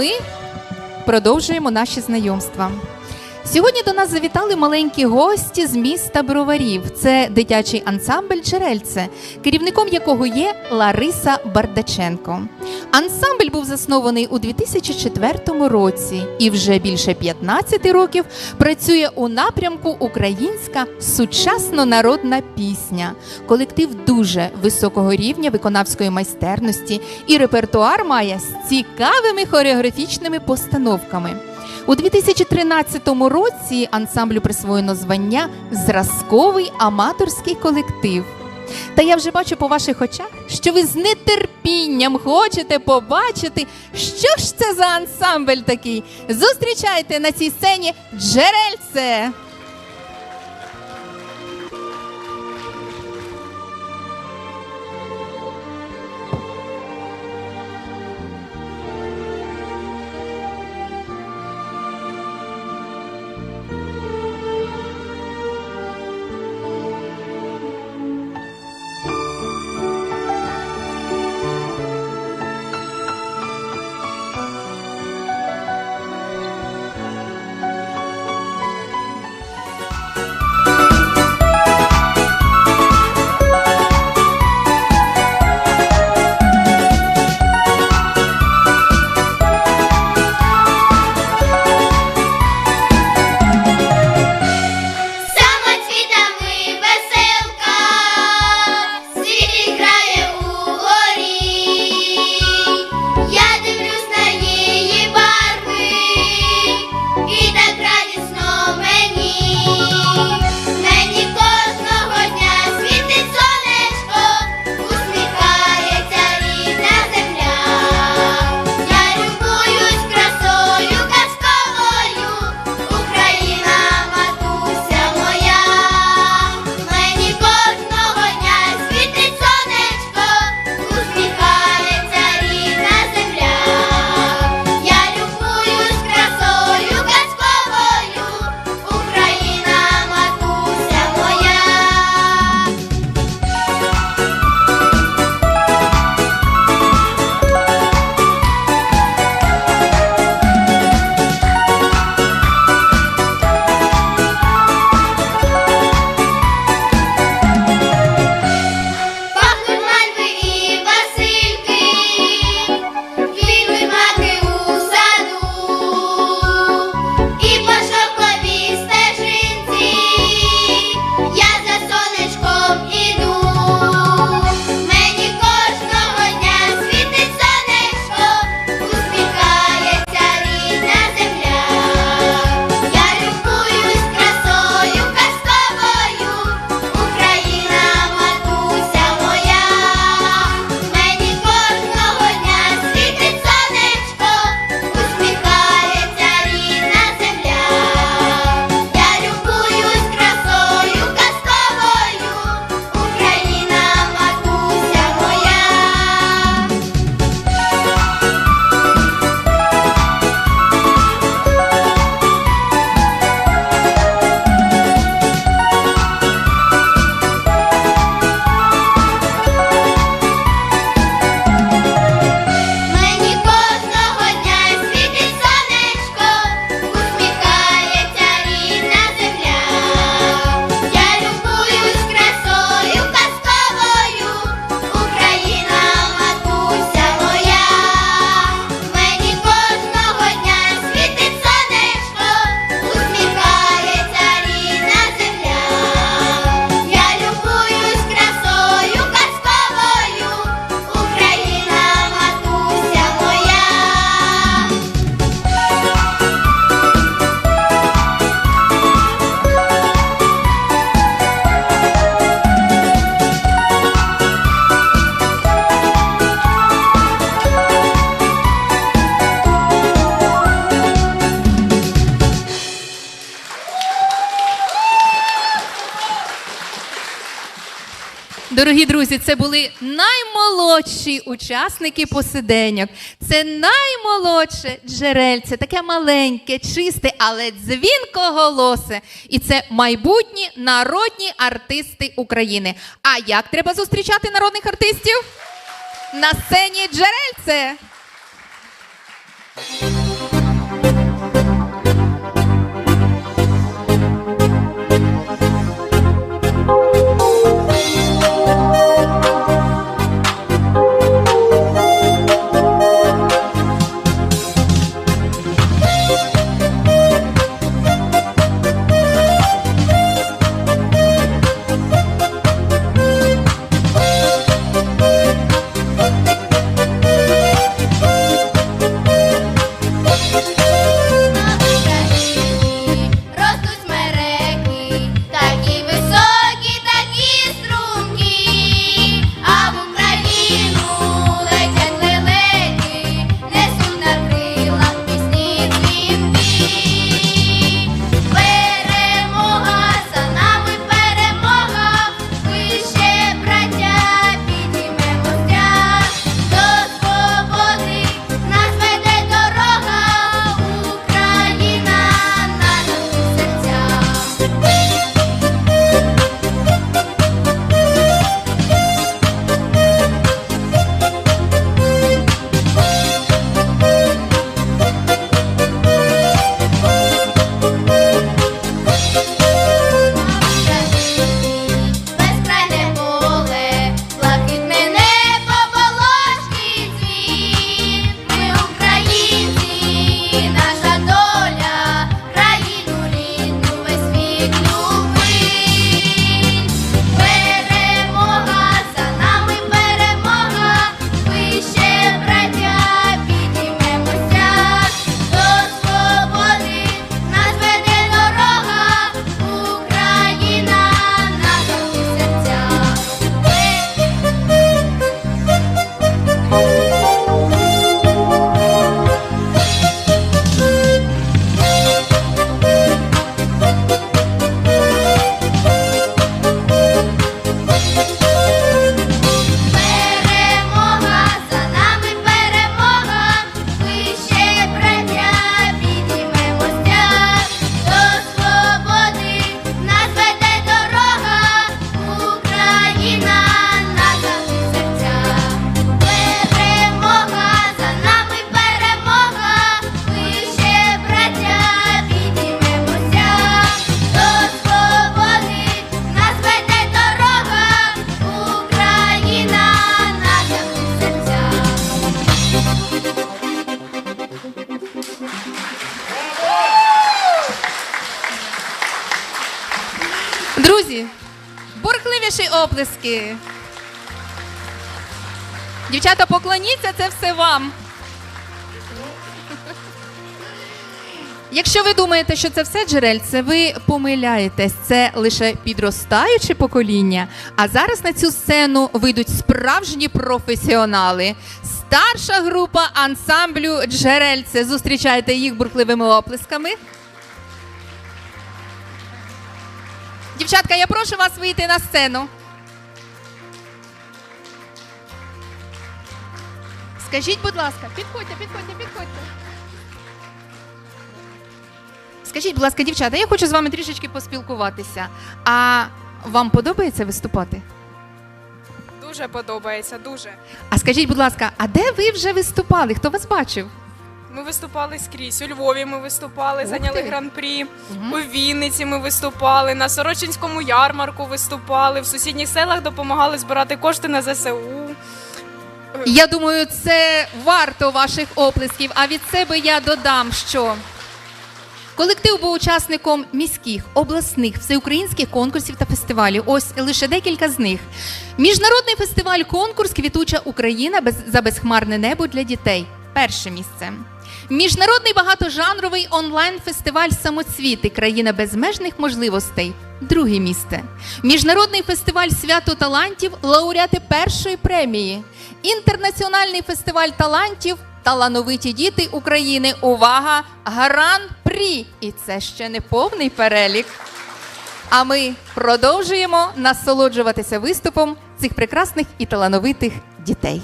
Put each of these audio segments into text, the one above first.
ми продовжуємо наші знайомства. Сьогодні до нас завітали маленькі гості з міста Броварів. Це дитячий ансамбль Джерельце, керівником якого є Лариса Бардаченко. Ансамбль був заснований у 2004 році і вже більше 15 років працює у напрямку Українська сучасно народна пісня. Колектив дуже високого рівня виконавської майстерності і репертуар має з цікавими хореографічними постановками. У 2013 році ансамблю присвоєно звання Зразковий аматорський колектив. Та я вже бачу по ваших очах, що ви з нетерпінням хочете побачити, що ж це за ансамбль такий. Зустрічайте на цій сцені джерельце. Дорогі друзі, це були наймолодші учасники посиденьок. Це наймолодше джерельце, таке маленьке, чисте, але дзвінкоголосе. І це майбутні народні артисти України. А як треба зустрічати народних артистів? На сцені джерельце. Бурхливіші оплески. Дівчата, поклоніться, це все вам. Якщо ви думаєте, що це все джерельце, ви помиляєтесь. Це лише підростаюче покоління. А зараз на цю сцену вийдуть справжні професіонали. Старша група ансамблю Джерельце. Зустрічайте їх бурхливими оплесками. Дівчатка, я прошу вас вийти на сцену. Скажіть, будь ласка, підходьте, підходьте, підходьте. Скажіть, будь ласка, дівчата, я хочу з вами трішечки поспілкуватися. А вам подобається виступати? Дуже подобається, дуже. А скажіть, будь ласка, а де ви вже виступали? Хто вас бачив? Ми виступали скрізь. У Львові ми виступали, зайняли гран-прі. Мгм. У Вінниці ми виступали, на Сорочинському ярмарку виступали, в сусідніх селах допомагали збирати кошти на ЗСУ. Я думаю, це варто ваших оплесків. А від себе я додам, що колектив був учасником міських, обласних, всеукраїнських конкурсів та фестивалів. Ось лише декілька з них. Міжнародний фестиваль конкурс Квітуча Україна без, за безхмарне небо для дітей. Перше місце. Міжнародний багатожанровий онлайн-фестиваль Самоцвіти Країна безмежних можливостей. Друге місце. Міжнародний фестиваль свято талантів лауреати першої премії. Інтернаціональний фестиваль талантів Талановиті діти України. Увага! Гран-прі! І це ще не повний перелік. А ми продовжуємо насолоджуватися виступом цих прекрасних і талановитих дітей.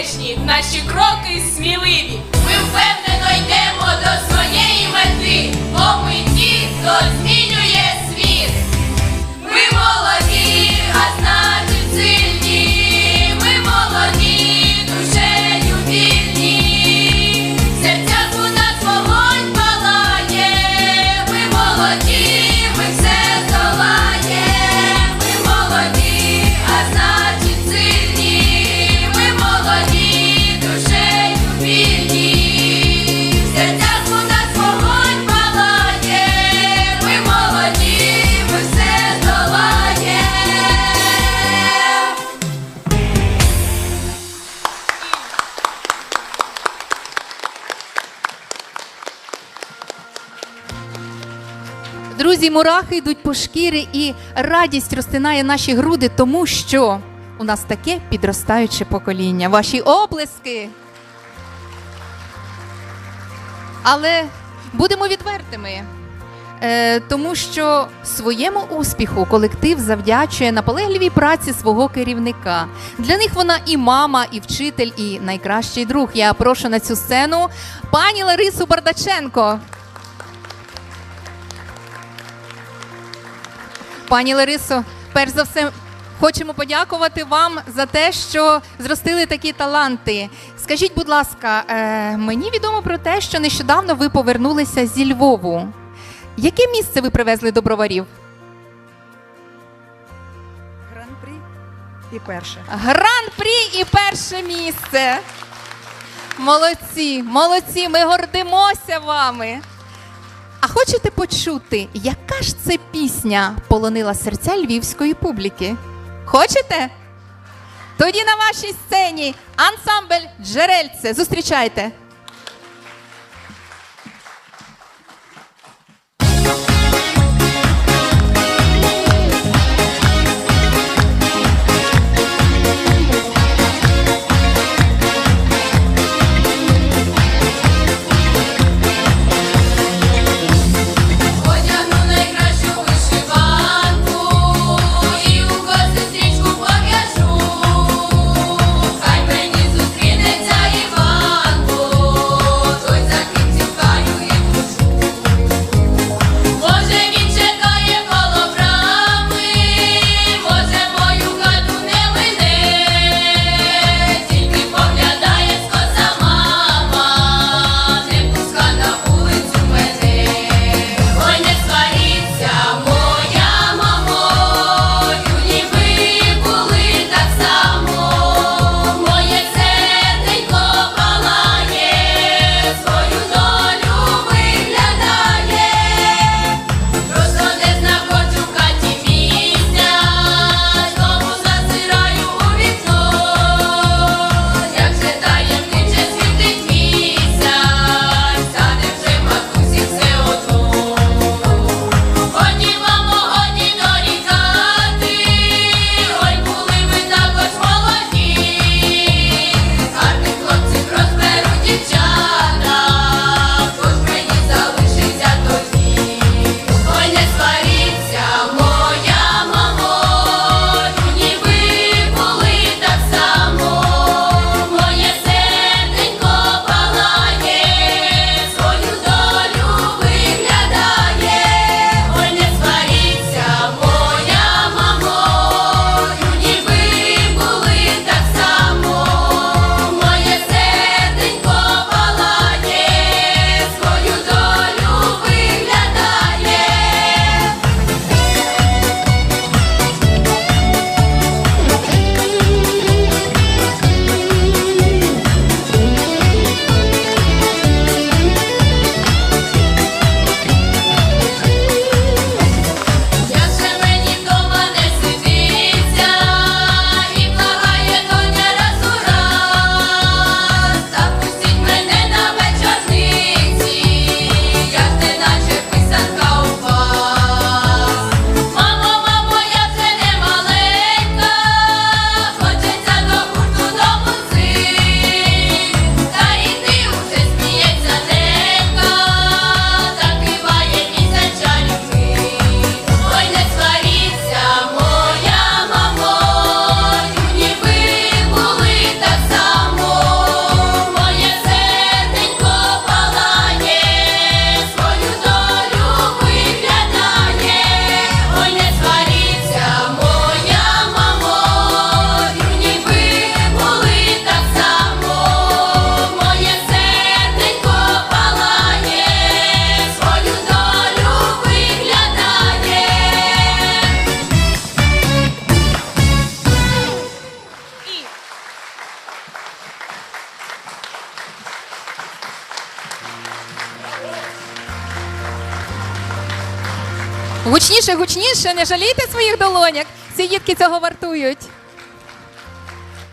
Незалежні, наші кроки сміливі. Ми впевнено йдемо до своєї мети, бо ми ті, хто Друзі, мурахи йдуть по шкіри і радість розтинає наші груди, тому що у нас таке підростаюче покоління. Ваші оплески. Але будемо відвертими. Е, тому що своєму успіху колектив завдячує наполегливій праці свого керівника. Для них вона і мама, і вчитель, і найкращий друг. Я прошу на цю сцену пані Ларису Бардаченко. Пані Ларисо, перш за все, хочемо подякувати вам за те, що зростили такі таланти. Скажіть, будь ласка, е, мені відомо про те, що нещодавно ви повернулися зі Львову. Яке місце ви привезли до броварів? Гран-прі і перше. Гран-прі і перше місце. Молодці, молодці, ми гордимося вами. Хочете почути, яка ж це пісня полонила серця львівської публіки? Хочете? Тоді на вашій сцені ансамбль Джерельце. Зустрічайте. Гучніше, не жалійте своїх долоняк. Ці дітки цього вартують.